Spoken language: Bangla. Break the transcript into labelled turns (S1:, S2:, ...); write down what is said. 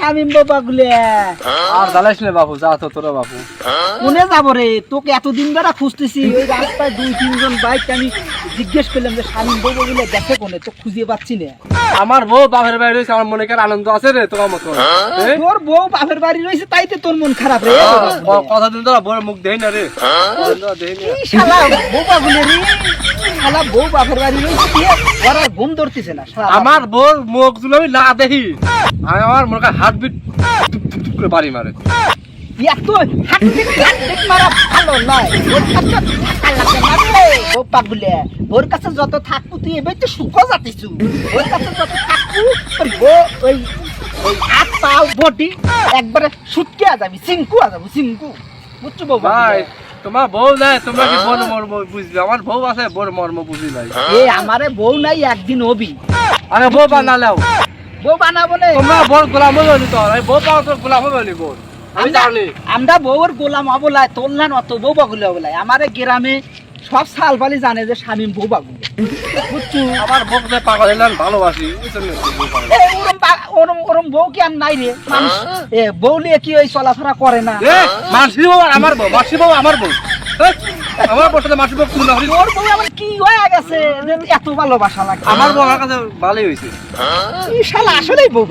S1: শামিম বাবা গুলে
S2: আর জ্বালাইস না বাবু যা তো তোরা বাবু।
S1: কোনে যাব রে? তোকে এতদিন ধরে খুঁজতেছি। ওই রাস্তায় দুই তিনজন বাইক আমি জিজ্ঞেস করলাম যে শামিম বাবা গুলে দেখে কোনে? তো খুঁজে পাচ্ছি না।
S2: আমার বউ বাপের বাড়ি রয়েছে আমার মনে কর আনন্দ আছে রে তোমার মতো?
S1: তোর বউ বাপের বাড়ি রয়েছে তাইতে তোর মন খারাপ রে।
S2: কথা কতদিন তোরা বউয়ের মুখ দেই না রে? দেই
S1: শালা বউ বাগুলে রে? শালা বউ বাপের বাড়ি রয়েছে ওরা ঘুম ধরতেছে না
S2: আমার বউর মুখগুলো না দেখি। আমি আমার মনে কর হার্ট বিট করে বাড়ি মারে।
S1: ওর কাছে যত থাকব তুই এবার তো সুখ যাতিছু ওর কাছে যত থাকব ওই ওই হাত একবারে সুটকে যাবি সিঙ্কু আ যাব সিঙ্কু বুঝছ বউ
S2: ভাই তোমার বউ নাই তোমরা কি বড় মর্ম বুঝবে? আমার বউ আছে বড় মর্ম বুঝি নাই।
S1: এ আমারে বউ নাই একদিন হবি
S2: আরে বউ বানালেও।
S1: বউ বানাবো না।
S2: তোমরা বড় গোলাম হইলি তো আমি বউ পাও তো গোলাম হইলি বউ আমি
S1: আমরা
S2: জানি।
S1: আমরা বউর গোলাম অবলায় তোর না অত বউ বাগুলে অবলায় আমারে গ্রামে সব সালবালি জানে যে স্বামীম বউ বাগুলে। বুঝছ
S2: আমার বউ যে পাগল ভালোবাসি বউ
S1: ওরম ওরম ওরম বউ কি আর নাই রে? মানুষ এ বউ নিয়ে কি ওই চলাফেরা করে না?
S2: মাসি বউ আমার বউ মাসি বউ আমার বউ। আমার মাসি বউ
S1: আমার কি হয়ে গেছে? এত ভালোবাসা লাগে
S2: আমার কাছে ভালোই হয়েছে।
S1: শালা আসলেই বউ